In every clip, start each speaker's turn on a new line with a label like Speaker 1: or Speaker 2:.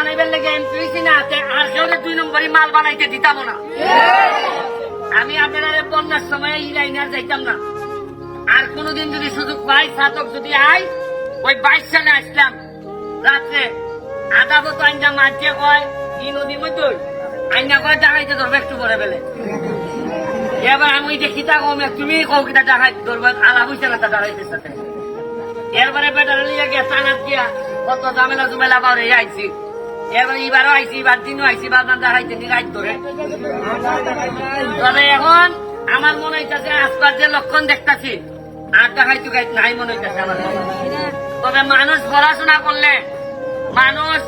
Speaker 1: বানাইবার লেগে এমপি হয়েছি না আর কেউ দুই নম্বরই মাল বানাইতে দিতাম না। আমি আপনারা বন্যার সময় এই লাইনে আর যাইতাম না। আর কোনোদিন যদি সুযোগ পাই সাতক যদি আই ওই বাইশ সালে আসলাম। রাত্রে আধা বতো আইনা মাঝে কয়, ই নদীর মধ্যে আইনা কয়, ডাকাইতে ধরবে একটু পরে বেলে। এবার আমি যে খিতা কমে, তুমি কও কিতা ডাকাই ধরবে, আলা হইছে না তা ডাকাইতে সাথে? এরপরে বেটার লিয়ে গিয়া টানাত দিয়া কত ঝামেলা জুমেলা বাড়ে আইছি। এবার এবারও আইছি, এবার দিনও তবে এখন আমার যে লক্ষণ নাই মনে তবে মানুষ পড়াশোনা করলে, মানুষ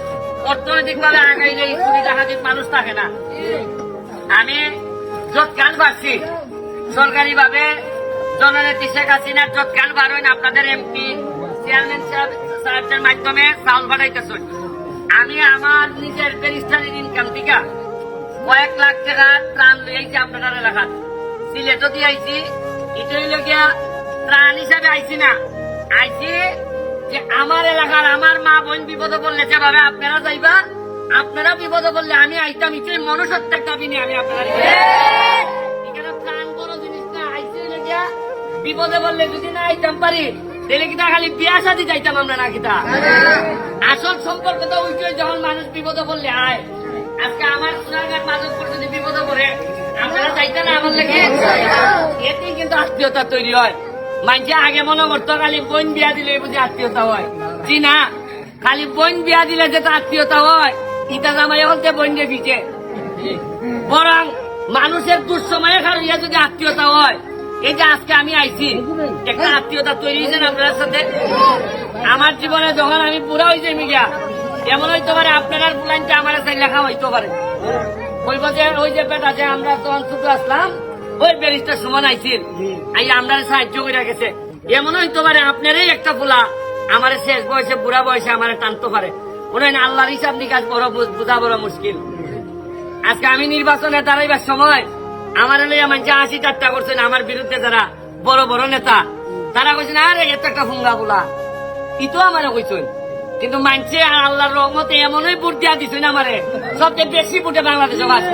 Speaker 1: অর্থনৈতিক ভাবে আগাইলে মানুষ থাকে না। আমি যৎকাল পাচ্ছি সরকারি ভাবে জননেত্রী শেখ হাসিনার যৎকাল বারোয় আপনাদের এমপি, চেয়ারম্যান সাহেবের মাধ্যমে চাউল পাঠাইতেছেন আমি আমার নিজের ব্যারিস্টারির ইনকাম থেকে কয়েক লাখ টাকা ত্রাণ লইয়াইছি আপনার এলাকাত সিলেটও দিয়ে আইছি এটাই লগিয়া ত্রাণ হিসাবে আইছি না। আইছি যে আমার এলাকার আমার মা বোন বিপদে পড়লে যেভাবে আপনারা যাইবা, আপনারা বিপদে পড়লে আমি আইতাম ইচ্ছে মনুষ্যত্বের দাবি নিয়ে আমি আপনারা এখানে প্রাণ বড় জিনিস না আইসি লগিয়া বিপদে পড়লে যদি না আইতাম পারি তাহলে কিনা খালি বিয়া শাদি যাইতাম আমরা না কিতা আসল সম্পর্ক তো উঠে যখন মানুষ বিপদে পড়লে আয়। আজকে আমার সোনারঘাট মাধবপুর যদি বিপদে পড়ে আপনারা যাইতে না আমার লেগে। এতেই কিন্তু আত্মীয়তা তৈরি হয়। মানুষে আগে মনে করতো খালি বোন বিয়া দিলে বুঝি আত্মীয়তা হয়। জি না খালি বোন বিয়া দিলে যেটা আত্মীয়তা হয়। ইটা জামাই এখন তে বোন দিয়ে দিচ্ছে বরং মানুষের দুঃসময়ে খালিয়া যদি আত্মীয়তা হয় এই যে আজকে আমি আইছি। একটা আত্মীয়তা তৈরি হয়েছে আপনার সাথে? আমার জীবনে যখন আমি পুরা হয়েছে মিডিয়া এমন হইতে পারে আপনার পুলাইনটা আমার সাথে লেখা হইতে পারে। বলব যে ওই যে বেটা যে আমরা তখন ছোট আসলাম ওই ব্যারিস্টার সমান আইছিল আই আমরা সাহায্য করে গেছে। এমন হইতে পারে আপনারই একটা ফুলা আমার শেষ বয়সে বুড়া বয়সে আমার টানতে পারে। মনে হয় আল্লাহর হিসাব নিকাশ বড় বোঝা বড় মুশকিল। আজকে আমি নির্বাচনে দাঁড়াইবার সময় আমার লইয়া মানুষ আশি চারটা করছেন, আমার বিরুদ্ধে যারা বড় বড় নেতা, তারা কইছেন, আরে এত একটা ফুঙ্গা বলা ইতো আমারে কইছেন। কিন্তু মানছে আর আল্লাহর রহমতে এমনই ভোট দিয়া দিছেন আমারে, সবচেয়ে বেশি ভোটে বাংলাদেশে বাস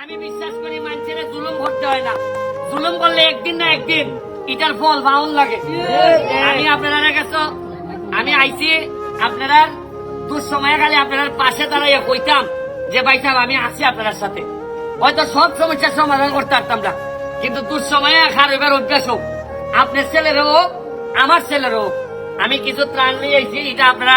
Speaker 1: আমি বিশ্বাস করি মানুষের জুলুম করতে হয় না। জুলুম করলে একদিন না একদিন এটার ফল বাউন লাগে। আমি আপনারা গেছ, আমি আইছি, আপনারা দুঃসময়ে খালি আপনার পাশে দাঁড়াইয়া কইতাম যে, ভাই সাহেব, আমি আছি আপনার সাথে। হয়তো সব সমস্যার সমাধান করতে পারতাম না। কিন্তু দুঃসময়ে এবার অভ্যাস হোক। আপনার ছেলের হোক, আমার ছেলের হোক। আমি কিছু ত্রাণ নিয়েছি এটা আপনারা